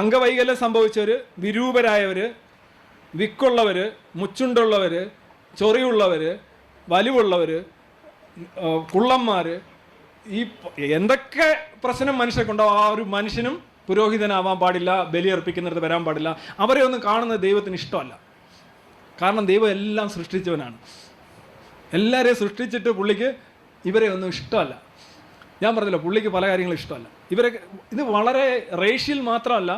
അംഗവൈകല്യം സംഭവിച്ചവർ വിരൂപരായവർ വിക്കുള്ളവർ മുച്ചുണ്ടുള്ളവർ ചൊറിയുള്ളവർ വലിവുള്ളവർ കുള്ളന്മാർ ഈ എന്തൊക്കെ പ്രശ്നം മനുഷ്യർക്കുണ്ടോ ആ ഒരു മനുഷ്യനും പുരോഹിതനാവാൻ പാടില്ല ബലിയർപ്പിക്കുന്നിടത്ത് വരാൻ പാടില്ല. അവരെ ഒന്നും കാണുന്നത് ദൈവത്തിന് ഇഷ്ടമല്ല. കാരണം ദൈവം എല്ലാം സൃഷ്ടിച്ചവനാണ്. എല്ലാവരെയും സൃഷ്ടിച്ചിട്ട് പുള്ളിക്ക് ഇവരെ ഒന്നും ഇഷ്ടമല്ല. ഞാൻ പറഞ്ഞല്ലോ പുള്ളിക്ക് പല കാര്യങ്ങളും ഇഷ്ടമല്ല. ഇവരെ ഇത് വളരെ റേഷ്യൽ മാത്രമല്ല.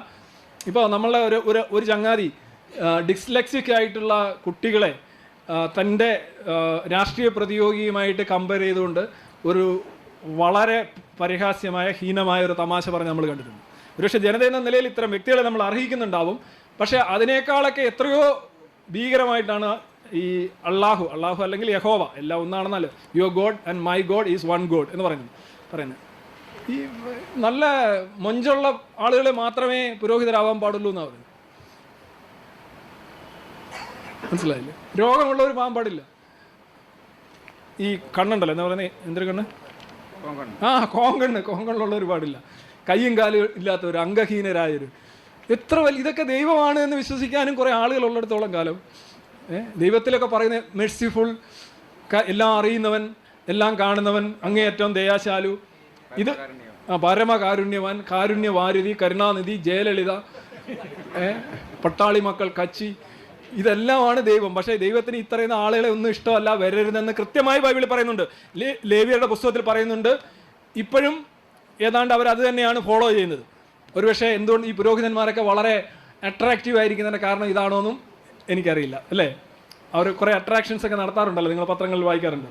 ഇപ്പോൾ നമ്മളെ ഒരു ഒരു ഒരു ചങ്ങാതി ഡിസ്ലെക്സിക് ആയിട്ടുള്ള കുട്ടികളെ തന്റെ രാഷ്ട്രീയ പ്രതിയോഗിയുമായിട്ട് കമ്പയർ ചെയ്തുകൊണ്ട് ഒരു വളരെ പരിഹാസ്യമായ ഹീനമായ ഒരു തമാശ പറഞ്ഞ് നമ്മൾ കണ്ടിട്ടുണ്ട്. ഒരുപക്ഷെ ജനത എന്ന നിലയിൽ ഇത്തരം വ്യക്തികളെ നമ്മൾ അർഹിക്കുന്നുണ്ടാവും പക്ഷേ അതിനേക്കാളൊക്കെ എത്രയോ ഭീകരമായിട്ടാണ് ഈ അള്ളാഹു അള്ളാഹു അല്ലെങ്കിൽ യഹോവ എല്ലാം ഒന്നാണെന്നല്ലോ your God and my God is one God എന്ന് പറയുന്നത്. പറയുന്നത്. ഈ നല്ല മൊഞ്ചുള്ള ആളുകളെ മാത്രമേ പുരോഹിതരാവാൻ പാടുള്ളൂ എന്നാണ് പറയുന്നത്. മനസ്സിലായില്ലേ? രോഗമുള്ളവർ പോകാൻ പാടില്ല. ഈ കണ്ണുണ്ടല്ലോ എന്താ പറയുന്നത് എന്തൊരു കണ്ണ്? ആ കോങ്കണ്ണ്. കോങ്കണ്ണുള്ളവർ പാടില്ല. കയ്യും കാലും ഇല്ലാത്തവർ അംഗഹീനരായവർ എത്ര വലിയ ഇതൊക്കെ ദൈവമാണ് എന്ന് വിശ്വസിക്കാനും കുറേ ആളുകൾ ഉള്ളിടത്തോളം കാലം. ദൈവത്തിലൊക്കെ പറയുന്ന മെഴ്സിഫുൾ എല്ലാം അറിയുന്നവൻ എല്ലാം കാണുന്നവൻ അങ്ങേയറ്റം ദയാശാലു. ഇത് പരമകാരുണ്യവാൻ കാരുണ്യവാരുതി കരുണാനിധി ജയലളിത പട്ടാളി മക്കൾ കച്ചി ഇതെല്ലാമാണ് ദൈവം. പക്ഷേ ദൈവത്തിന് ഇത്രയുന്ന ആളുകളെ ഒന്നും ഇഷ്ടമല്ല വരരുതെന്ന് കൃത്യമായി ബൈബിളിൽ പറയുന്നുണ്ട്. ലേവിയുടെ പുസ്തകത്തിൽ പറയുന്നുണ്ട് ഇപ്പോഴും ഏതാണ്ട് അവർ അത് തന്നെയാണ് ഫോളോ ചെയ്യുന്നത്. ഒരുപക്ഷെ എന്തുകൊണ്ട് ഈ പുരോഹിതന്മാരൊക്കെ വളരെ അട്രാക്റ്റീവ് ആയിരിക്കുന്നതിന്റെ കാരണം ഇതാണോ എന്നും എനിക്കറിയില്ല അല്ലേ? അവർ കുറേ അട്രാക്ഷൻസ് ഒക്കെ നടത്താറുണ്ടല്ലോ നിങ്ങൾ പത്രങ്ങളിൽ വായിക്കാറുണ്ട്?